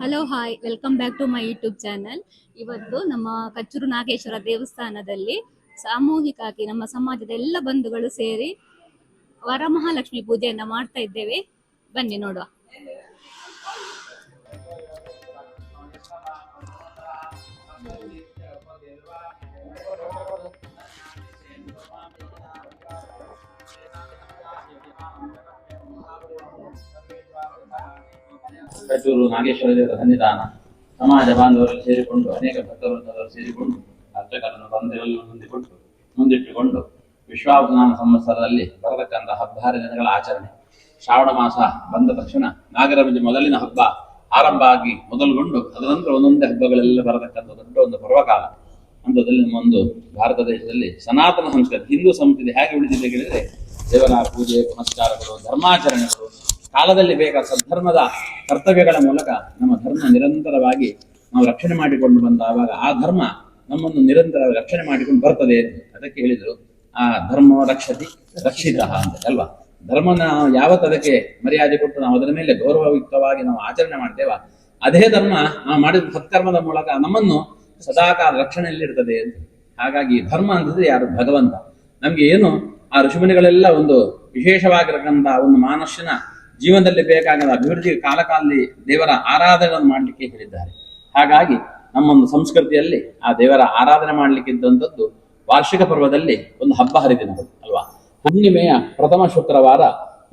Hello hi welcome back to my YouTube channel ಇವತ್ತು ನಮ್ಮ ಕಚ್ಚೂರು ನಾಗೇಶ್ವರ ದೇವಸ್ಥಾನದಲ್ಲಿ ಸಾಮೂಹಿಕವಾಗಿ ನಮ್ಮ ಸಮಾಜದ ಎಲ್ಲ ಬಂಧುಗಳು ಸೇರಿ ವರಮಹಾಲಕ್ಷ್ಮಿ ಪೂಜೆಯನ್ನ ಮಾಡ್ತಾ ಇದ್ದೇವೆ. ಬನ್ನಿ ನೋಡುವ. ಕಟ್ಟೂರು ನಾಗೇಶ್ವರ ದೇವರ ಸನ್ನಿಧಾನ, ಸಮಾಜ ಬಾಂಧವರು ಸೇರಿಕೊಂಡು, ಅನೇಕ ಭಕ್ತವೃಂದವರು ಸೇರಿಕೊಂಡು ಅರ್ಚಕರನ್ನು ಬಂಧುಗಳನ್ನು ಹೊಂದಿಕೊಂಡು, ಮುಂದಿಟ್ಟುಕೊಂಡು, ವಿಶ್ವಾಭಿಮಾನ ಸಂವತ್ಸರದಲ್ಲಿ ಬರತಕ್ಕಂಥ ಹಬ್ಬ ದಿನಗಳ ಆಚರಣೆ. ಶ್ರಾವಣ ಮಾಸ ಬಂದ ತಕ್ಷಣ ನಾಗರಬಜೆ ಮೊದಲಿನ ಹಬ್ಬ ಆರಂಭ ಆಗಿ ಮೊದಲುಗೊಂಡು ಅದರ ನಂತರ ಒಂದೊಂದೇ ಹಬ್ಬಗಳೆಲ್ಲ ಬರತಕ್ಕಂಥ ದೊಡ್ಡ ಒಂದು ಪರ್ವಕಾಲ. ಅಂಥದ್ದಲ್ಲಿ ನಮ್ಮೊಂದು ಭಾರತ ದೇಶದಲ್ಲಿ ಸನಾತನ ಸಂಸ್ಕೃತಿ, ಹಿಂದೂ ಸಂಸ್ಕೃತಿ ಹೇಗೆ ಉಳಿದಿದೆ ಕೇಳಿದರೆ ದೇವರ ಪೂಜೆ, ಪುನಸ್ಕಾರಗಳು, ಧರ್ಮಾಚರಣೆಗಳು ಕಾಲದಲ್ಲಿ ಬೇಕಾದ ಸದ್ಧರ್ಮದ ಕರ್ತವ್ಯಗಳ ಮೂಲಕ ನಮ್ಮ ಧರ್ಮ ನಿರಂತರವಾಗಿ ನಾವು ರಕ್ಷಣೆ ಮಾಡಿಕೊಂಡು ಬಂದಾವಾಗ ಆ ಧರ್ಮ ನಮ್ಮನ್ನು ನಿರಂತರ ರಕ್ಷಣೆ ಮಾಡಿಕೊಂಡು ಬರ್ತದೆ ಅದಕ್ಕೆ ಹೇಳಿದ್ರು. ಆ ಧರ್ಮ ರಕ್ಷತಿ ರಕ್ಷಿತ ಅಂತ ಅಲ್ವಾ? ಧರ್ಮನ ಯಾವತ್ತು ಅದಕ್ಕೆ ಮರ್ಯಾದೆ ಕೊಟ್ಟು ನಾವು ಅದರ ಮೇಲೆ ಗೌರವಯುಕ್ತವಾಗಿ ನಾವು ಆಚರಣೆ ಮಾಡ್ತೇವ? ಅದೇ ಧರ್ಮ ನಾವು ಮಾಡಿದ ಸತ್ಕರ್ಮದ ಮೂಲಕ ನಮ್ಮನ್ನು ಸದಾಕಾಲ ರಕ್ಷಣೆಯಲ್ಲಿ ಇರ್ತದೆ ಅಂತ. ಹಾಗಾಗಿ ಧರ್ಮ ಅಂತಂದ್ರೆ ಯಾರು? ಭಗವಂತ. ನಮ್ಗೆ ಏನು? ಆ ಋಷಿಮುನಿಗಳೆಲ್ಲ ಒಂದು ವಿಶೇಷವಾಗಿರತಕ್ಕಂಥ ಒಂದು ಮಾನುಷ್ಯನ ಜೀವನದಲ್ಲಿ ಬೇಕಾಗದ ಅಭಿವೃದ್ಧಿ ಕಾಲಕಾಲದಲ್ಲಿ ದೇವರ ಆರಾಧನೆಯನ್ನು ಮಾಡಲಿಕ್ಕೆ ಹೇಳಿದ್ದಾರೆ. ಹಾಗಾಗಿ ನಮ್ಮೊಂದು ಸಂಸ್ಕೃತಿಯಲ್ಲಿ ಆ ದೇವರ ಆರಾಧನೆ ಮಾಡಲಿಕ್ಕೆ ಇದ್ದಂಥದ್ದು ವಾರ್ಷಿಕ ಪರ್ವದಲ್ಲಿ ಒಂದು ಹಬ್ಬ ಹರಿದಿನಗಳು ಅಲ್ವಾ? ಹುಣ್ಣಿಮೆಯ ಪ್ರಥಮ ಶುಕ್ರವಾರ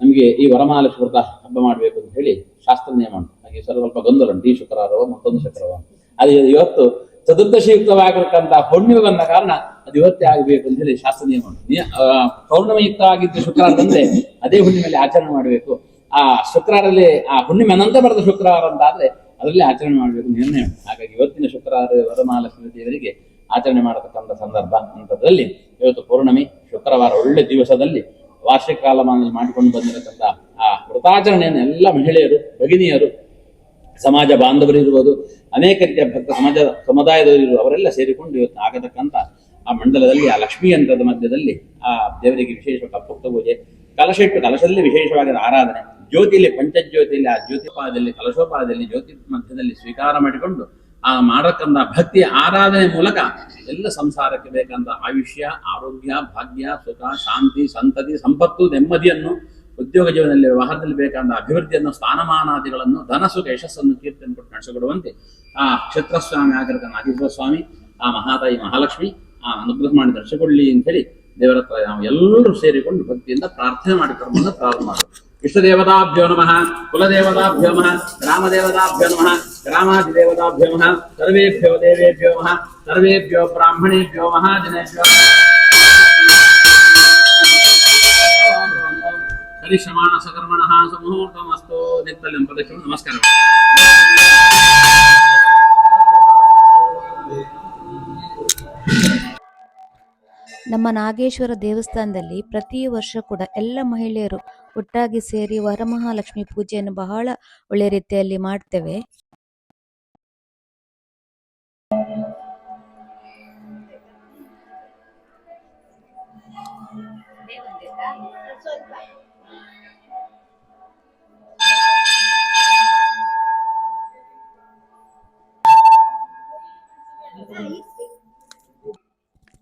ನಮಗೆ ಈ ವರಮಹಾಲಕ್ಷ್ಮಿ ವ್ರತ ಹಬ್ಬ ಮಾಡಬೇಕು ಅಂತ ಹೇಳಿ ಶಾಸ್ತ್ರ ನಿಯಮ ಉಂಟು ಹಾಗೆ ಸ್ವಲ್ಪ ಗೊಂದಲ ಉಂಟು. ಈ ಶುಕ್ರವಾರವ ಮತ್ತೊಂದು ಶುಕ್ರವಾರ ಅದು ಇವತ್ತು ಚತುರ್ದಶಿಯುಕ್ತವಾಗಿರ್ತಕ್ಕಂಥ ಹುಣ್ಣಿಮೆ ಬಂದ ಕಾರಣ ಅದು ಇವತ್ತೇ ಆಗಬೇಕು ಅಂತ ಹೇಳಿ ಶಾಸ್ತ್ರ ನಿಯಮ ಉಂಟು ನಿಯ- ಆ, ಪೌರ್ಣಮಿಯುಕ್ತ ಆಗಿದ್ದ ಶುಕ್ರವಾರ ಬಂದ್ರೆ ಅದೇ ಹುಣ್ಣಿಮೆಯಲ್ಲಿ ಆಚರಣೆ ಮಾಡಬೇಕು. ಆ ಶುಕ್ರಾರಲ್ಲಿ ಆ ಹುಣ್ಣಿಮೆ ಅನಂತ ಬರೆದ ಶುಕ್ರವಾರ ಅಂತ ಆದ್ರೆ ಅದರಲ್ಲಿ ಆಚರಣೆ ಮಾಡಬೇಕು ನಿರ್ಣಯ. ಹಾಗಾಗಿ ಇವತ್ತಿನ ಶುಕ್ರವಾರ ವರಮಹಾಲಕ್ಷ್ಮಿ ದೇವರಿಗೆ ಆಚರಣೆ ಮಾಡತಕ್ಕಂಥ ಸಂದರ್ಭ ಅಂತದ್ರಲ್ಲಿ ಇವತ್ತು ಪೂರ್ಣಮಿ, ಶುಕ್ರವಾರ ಒಳ್ಳೆ ದಿವಸದಲ್ಲಿ ವಾರ್ಷಿಕ ಕಾಲಮಾನದಲ್ಲಿ ಮಾಡಿಕೊಂಡು ಬಂದಿರತಕ್ಕಂಥ ಆ ವ್ರತಾಚರಣೆಯನ್ನು ಎಲ್ಲ ಮಹಿಳೆಯರು, ಭಗಿನಿಯರು, ಸಮಾಜ ಬಾಂಧವರು ಇರುವುದು ಅನೇಕ ರೀತಿಯ ಭಕ್ತ ಸಮಾಜ ಸಮುದಾಯದವರು ಇರುವ ಅವರೆಲ್ಲ ಸೇರಿಕೊಂಡು ಇವತ್ತು ಆಗತಕ್ಕಂಥ ಆ ಮಂಡಲದಲ್ಲಿ, ಆ ಲಕ್ಷ್ಮೀ ಯಂತ್ರದ ಮಧ್ಯದಲ್ಲಿ ಆ ದೇವರಿಗೆ ವಿಶೇಷ ಕಪ್ಪುಕ್ತ ಪೂಜೆ ಕಲಶ ಇಟ್ಟು ಕಲಶದಲ್ಲಿ ವಿಶೇಷವಾಗಿ ಆರಾಧನೆ. ಜ್ಯೋತಿಯಲ್ಲಿ ಪಂಚಜ್ಯೋತಿಲಿ, ಆ ಜ್ಯೋತಿಪಾದದಲ್ಲಿ, ಕಲಶೋಪಾದದಲ್ಲಿ ಜ್ಯೋತಿ ಮಧ್ಯದಲ್ಲಿ ಸ್ವೀಕಾರ ಮಾಡಿಕೊಂಡು ಆ ಮಾಡತಕ್ಕಂಥ ಭಕ್ತಿ ಆರಾಧನೆ ಮೂಲಕ ಎಲ್ಲ ಸಂಸಾರಕ್ಕೆ ಬೇಕಂತ ಆಯುಷ್ಯ, ಆರೋಗ್ಯ, ಭಾಗ್ಯ, ಸುಖ, ಶಾಂತಿ, ಸಂತತಿ, ಸಂಪತ್ತು, ನೆಮ್ಮದಿಯನ್ನು ಉದ್ಯೋಗ ಜೀವನದಲ್ಲಿ, ವ್ಯವಹಾರದಲ್ಲಿ ಬೇಕಾದ ಅಭಿವೃದ್ಧಿಯನ್ನು, ಸ್ಥಾನಮಾನಾದಿಗಳನ್ನು ಧನಸುಖ ಯಶಸ್ಸನ್ನು ಕೀರ್ತಿಯನ್ನು ಕೊಟ್ಟು ನಡೆಸಿಕೊಡುವಂತೆ ಆ ಕ್ಷೇತ್ರಸ್ವಾಮಿ ಆಗಿರತಕ್ಕ ನಾಗೇಶ್ವರ ಸ್ವಾಮಿ ಆ ಮಹಾತಾಯಿ ಮಹಾಲಕ್ಷ್ಮಿ, ಆ ಅನುಗ್ರಹ ಮಾಡಿ ನಡೆಸಿಕೊಳ್ಳಿ ಅಂತ ಹೇಳಿ ದೇವರತ್ರ ನಾವು ಎಲ್ಲರೂ ಸೇರಿಕೊಂಡು ಭಕ್ತಿಯಿಂದ ಪ್ರಾರ್ಥನೆ ಮಾಡಿಕೊಂಡು ಪ್ರಾರಂಭ ಮಾಡೋದು విష్ణుదేవతాభ్యో నమ కులదేవతాభ్యో నమ రామదేవతాభ్యో నమ రామాదిదేవతాభ్యో నమ సర్వేభ్యో దేవేభ్యో నమ సర్వేభ్యో బ్రాహ్మణేభ్యో మహాజనేభ్యో పరిశ్రమాణ సకర్మణ సమూహం అస్తు నిత్యం నమస్కారం. ನಮ್ಮ ನಾಗೇಶ್ವರ ದೇವಸ್ಥಾನದಲ್ಲಿ ಪ್ರತಿ ವರ್ಷ ಕೂಡ ಎಲ್ಲ ಮಹಿಳೆಯರು ಒಟ್ಟಾಗಿ ಸೇರಿ ವರಮಹಾಲಕ್ಷ್ಮಿ ಪೂಜೆಯನ್ನು ಬಹಳ ಒಳ್ಳೆ ರೀತಿಯಲ್ಲಿ ಮಾಡ್ತೇವೆ.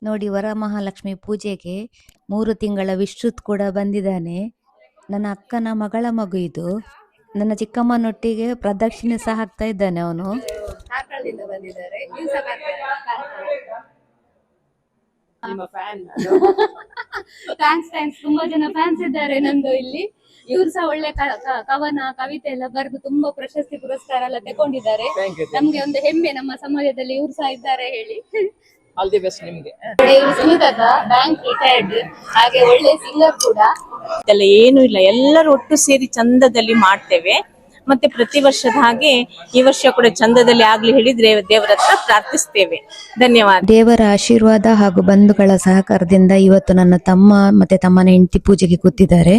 ನೋಡಿ ವರಮಹಾಲಕ್ಷ್ಮಿ ಪೂಜೆಗೆ ಮೂರು ತಿಂಗಳ ವಿಶ್ರುತ್ ಕೂಡ ಬಂದಿದ್ದಾನೆ. ನನ್ನ ಅಕ್ಕನ ಮಗಳ ಮಗು ಇದು. ನನ್ನ ಚಿಕ್ಕಮ್ಮನೊಟ್ಟಿಗೆ ಪ್ರದಕ್ಷಿಣೆ ಸಹ ಹಾಕ್ತಾ ಇದ್ದಾನೆ ಅವನು. ಥ್ಯಾಂಕ್ಸ್ ಥ್ಯಾಂಕ್ಸ್ ತುಂಬಾ ಜನ ಫ್ಯಾನ್ಸ್ ಇದ್ದಾರೆ ನಂದು ಇಲ್ಲಿ. ಇವ್ರು ಸಹ ಒಳ್ಳೆ ಕವನ ಕವಿತೆ ಎಲ್ಲ ಬರೆದು ತುಂಬಾ ಪ್ರಶಸ್ತಿ ಪುರಸ್ಕಾರ ಎಲ್ಲ ತಗೊಂಡಿದ್ದಾರೆ. ನಮ್ಗೆ ಒಂದು ಹೆಮ್ಮೆ ನಮ್ಮ ಸಮಾಜದಲ್ಲಿ ಇವ್ರು ಸಹ ಇದ್ದಾರೆ ಹೇಳಿ. ಆಲ್ ದಿ ಬೆಸ್ಟ್ ನಿಮ್ಗೆ. ಬ್ಯಾಂಕ್ ರಿಟೈರ್ಡ್ ಹಾಗೆ ಒಳ್ಳೆ ಸಿಂಗರ್ ಕೂಡ. ಇದೆಲ್ಲ ಏನು ಇಲ್ಲ. ಎಲ್ಲರೂ ಒಟ್ಟು ಸೇರಿ ಚಂದದಲ್ಲಿ ಮಾಡ್ತೇವೆ. ಮತ್ತೆ ಪ್ರತಿ ವರ್ಷದ ಹಾಗೆ ಈ ವರ್ಷ ಕೂಡ ಚಂದದಲ್ಲಿ ಆಗ್ಲಿ ಹೇಳಿದ್ರೆ ದೇವರ ಹತ್ರ ಪ್ರಾರ್ಥಿಸ್ತೇವೆ. ಧನ್ಯವಾದ. ದೇವರ ಆಶೀರ್ವಾದ ಹಾಗೂ ಬಂಧುಗಳ ಸಹಕಾರದಿಂದ ಇವತ್ತು ನನ್ನ ತಮ್ಮ ಮತ್ತೆ ತಮ್ಮನ ಹೆಂಡತಿ ಪೂಜೆಗೆ ಕೂತಿದ್ದಾರೆ.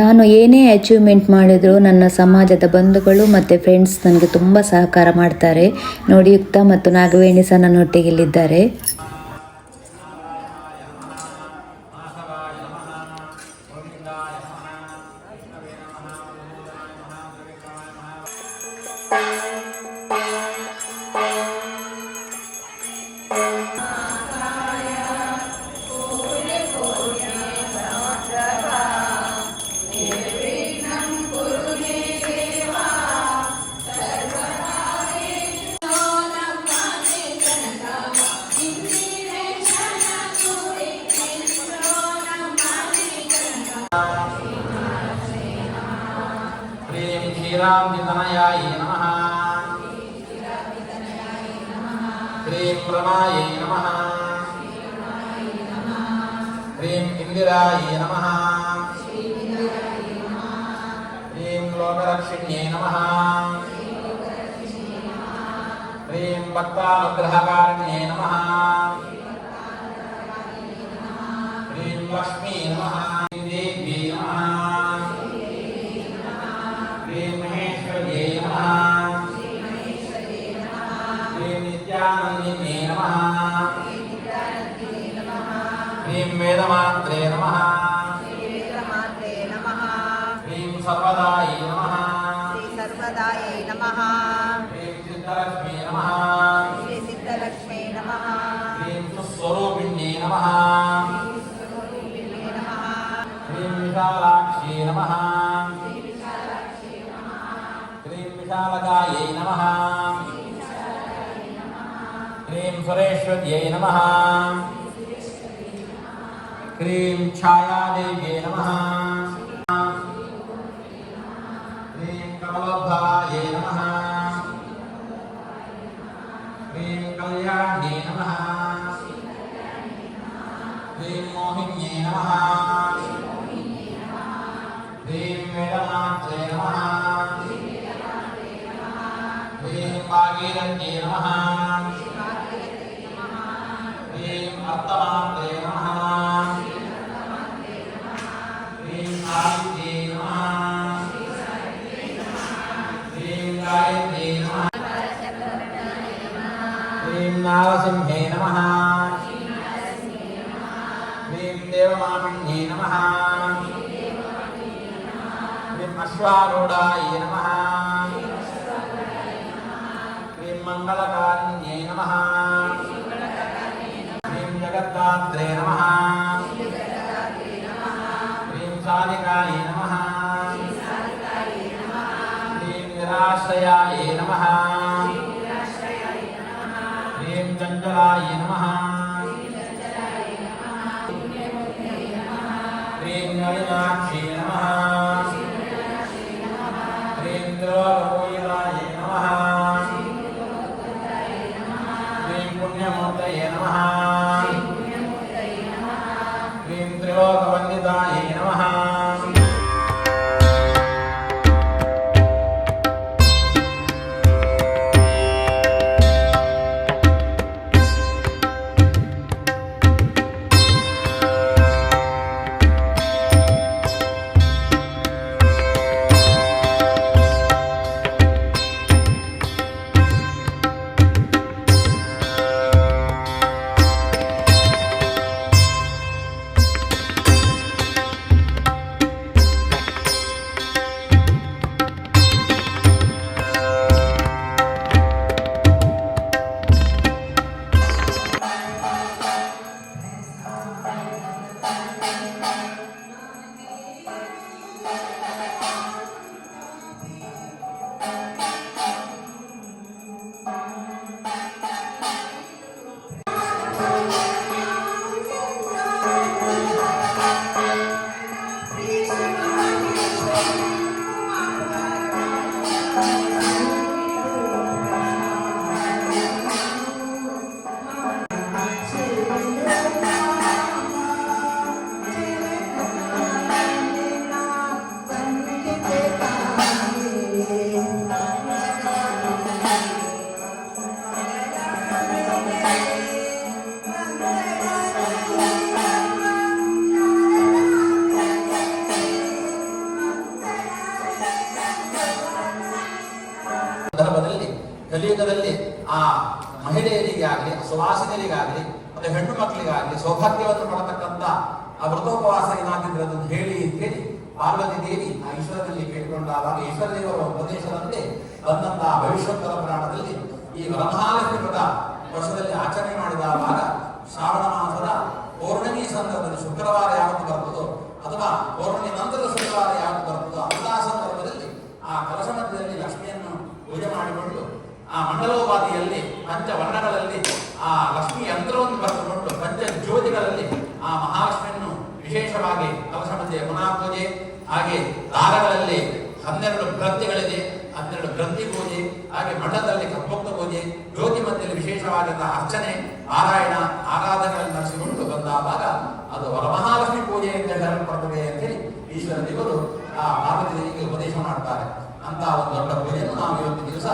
ನಾನು ಏನೇ ಅಚೀವ್ಮೆಂಟ್ ಮಾಡಿದ್ರು ನನ್ನ ಸಮಾಜದ ಬಂಧುಗಳು ಮತ್ತೆ ಫ್ರೆಂಡ್ಸ್ ನನಗೆ ತುಂಬಾ ಸಹಕಾರ ಮಾಡ್ತಾರೆ. ನೋಡಿಯುಕ್ತ ಮತ್ತು ನಾಗವೇಣಿ ಸಹ ನನ್ನೊಟ್ಟಿಗೆ ಇಲ್ಲಿದ್ದಾರೆ. Música क्षीराब्धितनयायै नमः ह्रीं रमायै नमः ह्रीं इन्दिरायै नमः ह्रीं लोकरक्षिण्यै नमः ह्रीं भक्तानुग्रहकारिण्यै नमः ह्रीं लक्ष्मी नमः ह्रीं देव्यै नमः वेदमात्रे नमः ह्रीं सर्वदायै नमः सर्वदायै नमः ह्रीं सिद्धलक्ष्मी नमः श्री सिद्धलक्ष्मी नमः ह्रीं सुस्वरूपिण्ये नमः ह्रीं विशालाक्षी नमः ह्रीं विशालकायै नमः ह्रीं सुरेश्वर्यै नमः ह्रीं छायादेव्यै नमः ह्रीं कमलोद्भवायै नमः ह्रीं कल्याण्यै नमः ह्रीं मोहिन्यै नमः ह्रीं वेदमात्रे नमः ह्रीं भागीरथ्यै नमः క్షీరాశ్రయాయ నమ. శ్రీం చంచలాయ నమ. శ్రీం నళినాక్షయ ಮಕ್ಕಳಿಗಾಗಲಿ ಸೌಭಾಗ್ಯವನ್ನು ಪಡತಕ್ಕಂತ ಆ ವ್ರತೋಪವಾಸ ಏನಾಗಿದ್ರೆ ಅದನ್ನು ಹೇಳಿ ಅಂತ ಹೇಳಿ ಪಾರ್ವತಿ ದೇವಿ ಆ ಈಶ್ವರದಲ್ಲಿ ಕೇಳಿಕೊಂಡಾಗ ಈಶ್ವರ ದೇವರ ಉಪದೇಶದಂತೆ ಬಂದಂತಹ ಭವಿಷ್ಯೋತ್ತರ ಪುರಾಣದಲ್ಲಿ ಈ ವರಮಹಾಲಕ್ಷ್ಮಿ ವ್ರತ ವರ್ಷದಲ್ಲಿ ಆಚರಣೆ ಮಾಡಿದಾಗ ಶ್ರಾವಣ ಮಾಸದ ಪೌರ್ಣಮಿ ಸಂದರ್ಭದಲ್ಲಿ ಶುಕ್ರವಾರ ಯಾವತ್ತು ಬರ್ತದೋ, ಅಥವಾ ಪೌರ್ಣಮಿ ನಂತರದ ಶುಕ್ರವಾರ ಯಾವತ್ತು ಬರ್ತದೋ ಅಂತಹ ಸಂದರ್ಭದಲ್ಲಿ ಆ ಕಲಶ ಮಧ್ಯದಲ್ಲಿ ಲಕ್ಷ್ಮಿಯನ್ನು ಪೂಜೆ ಮಾಡಿಕೊಂಡು ಆ ಮಂಡಲೋಪಾದಿಯಲ್ಲಿ ಪಂಚ ವರ್ಣಗಳಲ್ಲಿ ಆ ಲಕ್ಷ್ಮಿ ಯಂತ್ರವನ್ನು ಬರೆದುಕೊಂಡು ಜ್ಯೋತಿಗಳಲ್ಲಿ ಆ ಮಹಾಲಕ್ಷ್ಮಿಯನ್ನು ವಿಶೇಷವಾಗಿ ಮಧ್ಯೆ ಪುನಃ ಪೂಜೆ ಹಾಗೆ ದಾರಗಳಲ್ಲಿ ಹನ್ನೆರಡು ಗ್ರಂಥಿಗಳಿದೆ, ಹನ್ನೆರಡು ಗ್ರಂಥಿ ಪೂಜೆ ಹಾಗೆ ಮಠದಲ್ಲಿ ಕಪ್ಪೊಕ್ತ ಪೂಜೆ ಜ್ಯೋತಿ ಮಧ್ಯದಲ್ಲಿ ವಿಶೇಷವಾದಂತಹ ಅರ್ಚನೆ ಪಾರಾಯಣ ಆರಾಧನೆಗಳನ್ನು ನಡೆಸಿಕೊಂಡು ಭಾಗ ಅದು ವರಮಹಾಲಕ್ಷ್ಮಿ ಪೂಜೆ ಅಂತ ಅಂತೇಳಿ ಈಶ್ವರ ದೇವರು ಆ ಪಾರ್ವತಿ ಉಪದೇಶ ಮಾಡ್ತಾರೆ. ಅಂತ ಒಂದು ದೊಡ್ಡ ಪೂಜೆಯನ್ನು ನಾವು ಇವತ್ತು ದಿವಸ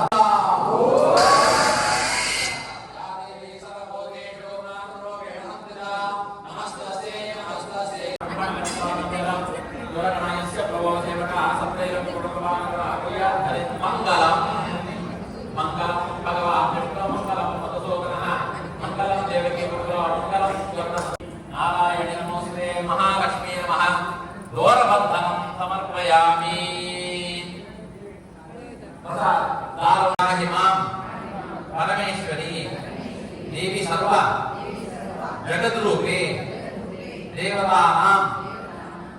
ದೇವತಾನಾಂ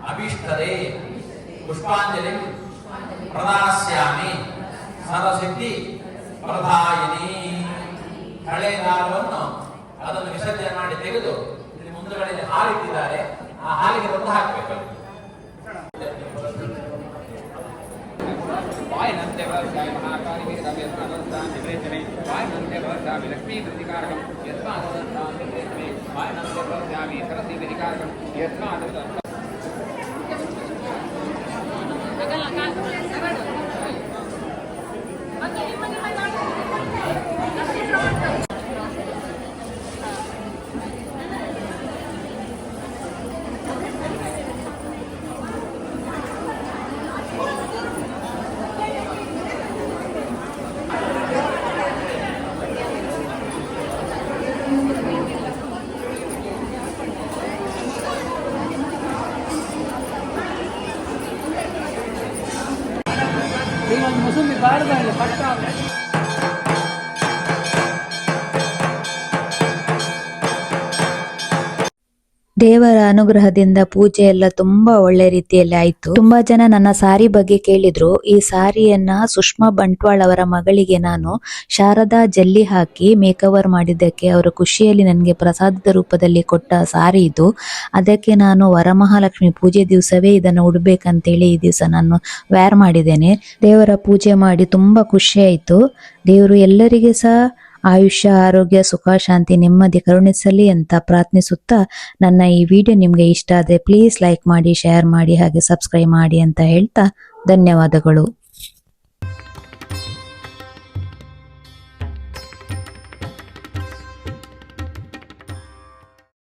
ಅಭಿಷ್ಟದೆ ಪುಷ್ಪಾಂಜಲಿ. ಪ್ರದಾಸ್ಯಾಮಿ. ಸರಸಿದ್ಧಿ. ಪ್ರಧಾಯಿನಿ. ಕಳೆದಾರವನ್ನು ಅದನ್ನು ವಿಸರ್ಜನೆ ಮಾಡಿ ತೆಗೆದು ಇಲ್ಲಿ ಮುಂದುಗಡೆಯಲ್ಲಿ ಹಾಲಿಟ್ಟಿದ್ದಾರೆ. ಆ ಹಾಲಿಗೆ ತಂದು ಹಾಕಬೇಕು. ವಾಯ್ನಂತೆ ಭವಸಾಮಿ ಮಹಾಕಾಲಿಗೆ ರಮೇಶ ಭವಸಾಮಿ ಲಕ್ಷ್ಮೀ ಪ್ರತಿಕಾರಕಂ. ಯತ್ಮಾನಂತಾಮಿ यत्न ದೇವರ ಅನುಗ್ರಹದಿಂದ ಪೂಜೆ ಎಲ್ಲ ತುಂಬಾ ಒಳ್ಳೆ ರೀತಿಯಲ್ಲಿ ಆಯ್ತು. ತುಂಬಾ ಜನ ನನ್ನ ಸಾರಿ ಬಗ್ಗೆ ಕೇಳಿದ್ರು. ಈ ಸಾರಿಯನ್ನ ಸುಷ್ಮಾ ಬಂಟ್ವಾಳ್ ಅವರ ಮಗಳಿಗೆ ನಾನು ಶಾರದಾ ಜಲ್ಲಿ ಹಾಕಿ ಮೇಕವರ್ ಮಾಡಿದ್ದಕ್ಕೆ ಅವರ ಖುಷಿಯಲ್ಲಿ ನನಗೆ ಪ್ರಸಾದದ ರೂಪದಲ್ಲಿ ಕೊಟ್ಟ ಸಾರಿ ಇದು. ಅದಕ್ಕೆ ನಾನು ವರಮಹಾಲಕ್ಷ್ಮಿ ಪೂಜೆ ದಿವಸವೇ ಇದನ್ನು ಉಡ್ಬೇಕಂತೇಳಿ ಈ ದಿವಸ ನಾನು ವ್ಯಾರ್ ಮಾಡಿದ್ದೇನೆ. ದೇವರ ಪೂಜೆ ಮಾಡಿ ತುಂಬಾ ಖುಷಿ ಆಯ್ತು. ದೇವರು ಎಲ್ಲರಿಗೆ ಸಹ ಆಯುಷ್ಯ, ಆರೋಗ್ಯ, ಸುಖ, ಶಾಂತಿ ನೆಮ್ಮದಿ ಕರುಣಿಸಲಿ ಅಂತ ಪ್ರಾರ್ಥಿಸುತ್ತಾ ನನ್ನ ಈ ವಿಡಿಯೋ ನಿಮಗೆ ಇಷ್ಟ ಆದರೆ ಪ್ಲೀಸ್ ಲೈಕ್ ಮಾಡಿ ಶೇರ್ ಮಾಡಿ ಹಾಗೆ ಸಬ್ಸ್ಕ್ರೈಬ್ ಮಾಡಿ ಅಂತ ಹೇಳ್ತಾ ಧನ್ಯವಾದಗಳು.